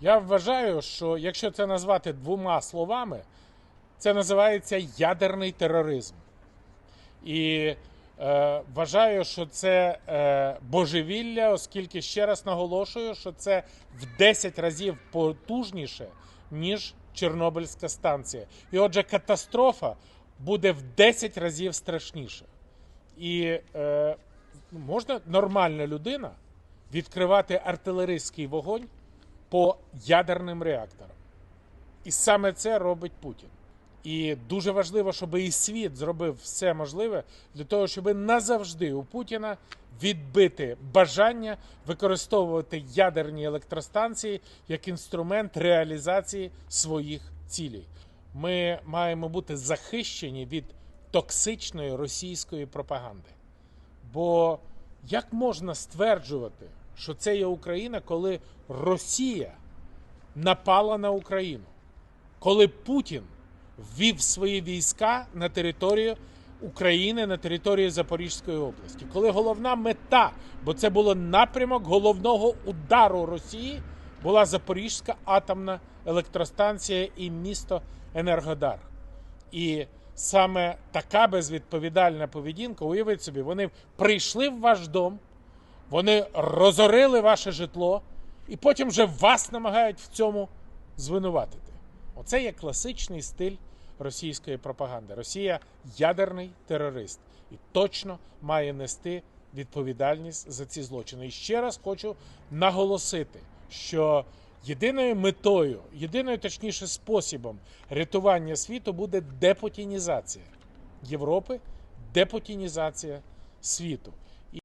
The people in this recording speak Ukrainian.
Я вважаю, що якщо це назвати двома словами, це називається ядерний тероризм. І е, вважаю, що це е, божевілля, оскільки ще раз наголошую, що це в 10 разів потужніше, ніж Чорнобильська станція. І отже, катастрофа буде в 10 разів страшніше. І е, можна нормальна людина відкривати артилерійський вогонь по ядерним реакторам. І саме це робить Путін. І дуже важливо, щоб і світ зробив все можливе для того, щоб назавжди у Путіна відбити бажання використовувати ядерні електростанції як інструмент реалізації своїх цілей. Ми маємо бути захищені від токсичної російської пропаганди. Бо як можна стверджувати, що це є Україна, коли Росія напала на Україну? Коли Путін ввів свої війська на територію України, на територію Запорізької області, коли головна мета, бо це було напрямок головного удару Росії, була Запорізька атомна електростанція і місто Енергодар. І саме така безвідповідальна поведінка, уявіть собі, вони прийшли в ваш дом, вони розорили ваше житло, і потім вже вас намагають в цьому звинуватити. Оце є класичний стиль російської пропаганди. Росія ядерний терорист і точно має нести відповідальність за ці злочини. І ще раз хочу наголосити, що єдиною метою, єдиною точніше способом рятування світу буде депутінізація Європи, депутінізація світу.